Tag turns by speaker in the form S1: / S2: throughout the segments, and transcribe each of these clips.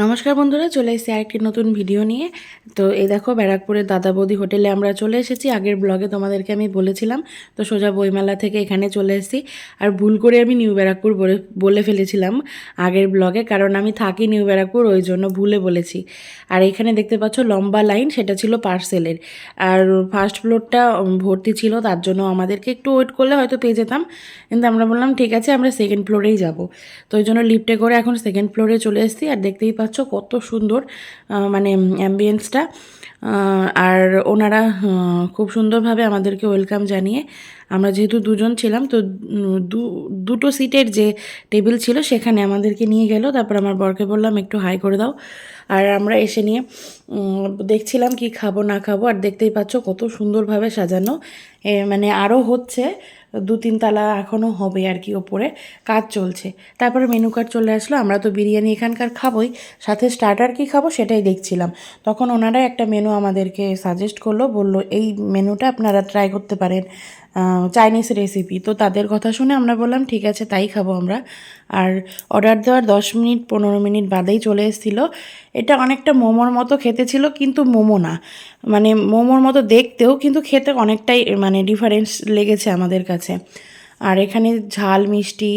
S1: নমস্কার বন্ধুরা, চলে এসেছি আরেকটি নতুন ভিডিও নিয়ে। তো এই দেখো, ব্যারাকপুরের দাদা বৌদি হোটেলে আমরা চলে এসেছি। আগের ব্লগে তোমাদেরকে আমি বলেছিলাম, তো সোজা বইমেলা থেকে এখানে চলে এসেছি। আর ভুল করে আমি নিউ ব্যারাকপুর বলে ফেলেছিলাম আগের ব্লগে কারণ আমি থাকি নিউ ব্যারাকপুর, ওই জন্য ভুলে বলেছি। আর এখানে দেখতে পাচ্ছ, লম্বা লাইন সেটা ছিল পার্সেলের আর ফার্স্ট ফ্লোরটা ভর্তি ছিল, তার জন্য আমাদেরকে একটু ওয়েট করলে হয়তো পেয়ে যেতাম। কিন্তু আমরা বললাম, ঠিক আছে, আমরা সেকেন্ড ফ্লোরেই যাব। তো ওই জন্য লিফটে করে এখন সেকেন্ড ফ্লোরে চলে এসেছি। আর দেখতেই পাচ্ছ কত সুন্দর মানে অ্যাম্বিয়েন্সটা আর ওনারা খুব সুন্দরভাবে আমাদেরকে ওয়েলকাম জানিয়ে, আমরা যেহেতু দুজন ছিলাম, তো দুটো সিটের যে টেবিল ছিল, সেখানে আমাদেরকে নিয়ে গেল। তারপর আমার বরকে বললাম, একটু হাই করে দাও। আর আমরা এসে নিয়ে দেখছিলাম কি খাব, না খাব, আর দেখতেই পাচ্ছ কত সুন্দরভাবে সাজানো। মানে আরও হচ্ছে দু তিন তালা এখনও হবে আর কি ওপরে, কাজ চলছে। তারপরে মেনু কার্ড চলে আসলো, আমরা তো বিরিয়ানি এখানকার খাবোই, সাথে স্টার্টার কি খাব সেটাই দেখছিলাম। তখন ওনারা একটা মেনু আমাদেরকে সাজেস্ট করল, বলল, এই মেনুটা আপনারা ট্রাই করতে পারেন। চাইনিজ রেসিপি তো তাদের কথা শুনে আমরা বললাম, ঠিক আছে, তাই খাব আমরা। আর অর্ডার দেওয়ার দশ মিনিট, পনেরো মিনিট বাদেই চলে এসেছিল। এটা অনেকটা মোমোর মতো খেতে ছিল, কিন্তু মোমো না। মানে মোমোর মতো দেখতেও কিন্তু খেতে অনেকটাই মানে ডিফারেন্স লেগেছে আমাদের কাছে। আর এখানে ঝাল, মিষ্টি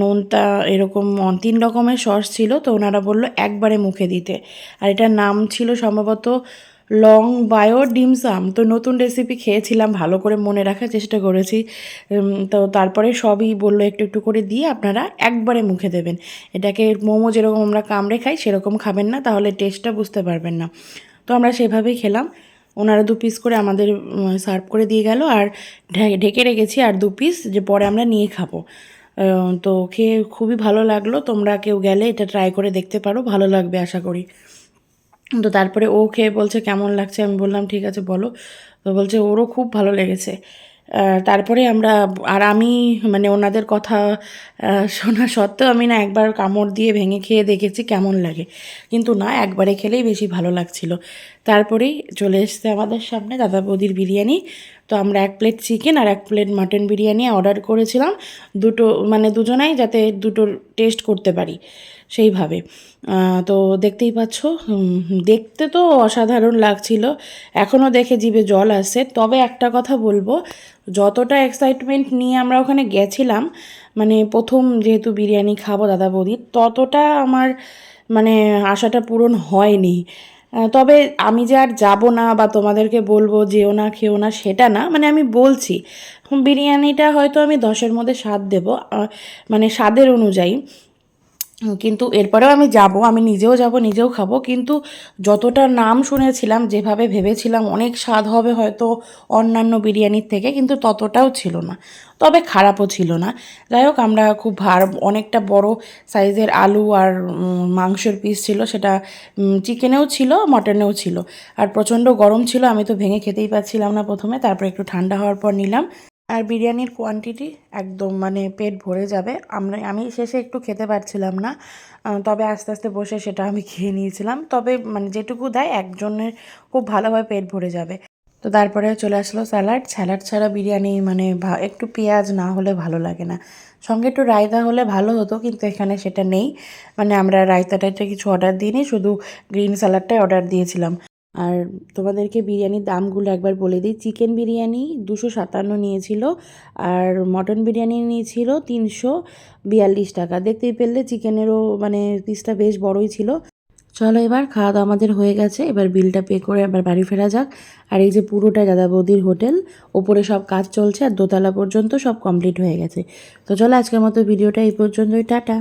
S1: নোনতা, এরকম তিন রকমের সস ছিল। তো ওনারা বলল, একবারে মুখে দিতে। আর এটার নাম ছিল সম্ভবত লং বায়ো ডিমসাম তো নতুন রেসিপি খেয়েছিলাম, ভালো করে মনে রাখার চেষ্টা করেছি। তো তারপরে সবই বলল একটু একটু করে দিয়ে আপনারা একবারে মুখে দেবেন। এটাকে মোমো যেরকম আমরা কামড়ে খাই, সেরকম খাবেন না, তাহলে টেস্টটা বুঝতে পারবেন না। তো আমরা সেভাবেই খেলাম। ওনারা দু পিস করে আমাদের সার্ভ করে দিয়ে গেল, আর ঢেকে রেখেছি আর দু পিস যে পরে আমরা নিয়ে খাব। তো খেয়ে খুবই ভালো লাগল। তোমরা কেউ গেলে এটা ট্রাই করে দেখতে পারো, ভালো লাগবে আশা করি। তো তারপরে ও খেয়ে বলছে, কেমন লাগছে? আমি বললাম, ঠিক আছে, বলো। তো বলছে, ওরও খুব ভালো লেগেছে। তারপরে আমরা, আর আমি মানে ওনাদের কথা শোনা সত্ত্বেও আমি না একবার কামড় দিয়ে ভেঙে খেয়ে দেখেছি কেমন লাগে। কিন্তু না, একবারে খেলেই বেশি ভালো লাগছিল। তারপরেই চলে এসছে আমাদের সামনে দাদা বৌদির বিরিয়ানি। তো আমরা এক প্লেট চিকেন আর এক প্লেট মাটন বিরিয়ানি অর্ডার করেছিলাম। দুটো মানে দুজনাই যাতে দুটো টেস্ট করতে পারি সেইভাবে। তো দেখতেই পাচ্ছ দেখতে তো অসাধারণ লাগছিল। এখনও দেখে জিভে জল আসছে। তবে একটা কথা বলব, যতটা এক্সাইটমেন্ট নিয়ে আমরা ওখানে গেছিলাম মানে প্রথম যেহেতু বিরিয়ানি খাব দাদা বৌদির, ততটা আমার মানে আশাটা পূরণ হয়নি। তবে আমি যে আর যাব না বা তোমাদেরকে বলব যেও না, খেও না, সেটা না মানে আমি বলছি বিরিয়ানিটা হয়তো আমি দশের মধ্যে স্বাদ দেবো মানে স্বাদের অনুযায়ী। কিন্তু এরপরেও আমি যাব, আমি নিজেও যাব, নিজেও খাব। কিন্তু যতটা নাম শুনেছিলাম, যেভাবে ভেবেছিলাম অনেক স্বাদ হবে হয়তো অন্যান্য বিরিয়ানির থেকে, কিন্তু ততটাও ছিল না। তবে খারাপও ছিল না। যাই হোক, আমরা খুব ভার, অনেকটা বড় সাইজের আলু আর মাংসের পিস ছিল, সেটা চিকেনেও ছিল, মটনেও ছিল। আর প্রচণ্ড গরম ছিল, আমি তো ভেঙে খেতেই পাচ্ছিলাম না প্রথমে, তারপর একটু ঠান্ডা হওয়ার পর নিলাম। আর বিরিয়ানির কোয়ান্টিটি একদম মানে পেট ভরে যাবে। আমরা, আমি শেষে একটু খেতে পারছিলাম না। তবে আস্তে আস্তে বসে সেটা আমি খেয়ে নিয়েছিলাম। তবে মানে যেটুকু দেয় একজনের খুব ভালোভাবে পেট ভরে যাবে। তো তারপরে চলে আসলো স্যালাড। স্যালাড ছাড়া বিরিয়ানি মানে একটু পেঁয়াজ না হলে ভালো লাগে না। সঙ্গে একটু রায়তা হলে ভালো হতো, কিন্তু এখানে সেটা নেই। মানে আমরা রায়তা কিছু অর্ডার দিইনি, শুধু গ্রিন স্যালাডটাই অর্ডার দিয়েছিলাম। আর তোমাদেরকে বিরিয়ানির দামগুলো একবার বলে দিই। চিকেন বিরিয়ানি দুশো সাতান্ন নিয়েছিল আর মটন বিরিয়ানি নিয়েছিল তিনশো বিয়াল্লিশ টাকা। দেখতেই পেলে চিকেনেরও মানে পিসটা বেশ বড়ই ছিল। চলো এবার খাওয়া দাওয়া আমাদের হয়ে গেছে। এবার বিলটা পে করে আবার বাড়ি ফেরা যাক। আর এই যে পুরোটা দাদা বৌদির হোটেল, ওপরে সব কাজ চলছে আর দোতলা পর্যন্ত সব কমপ্লিট হয়ে গেছে। তো চলো আজকের মতো ভিডিওটা এই পর্যন্তই। টাটা।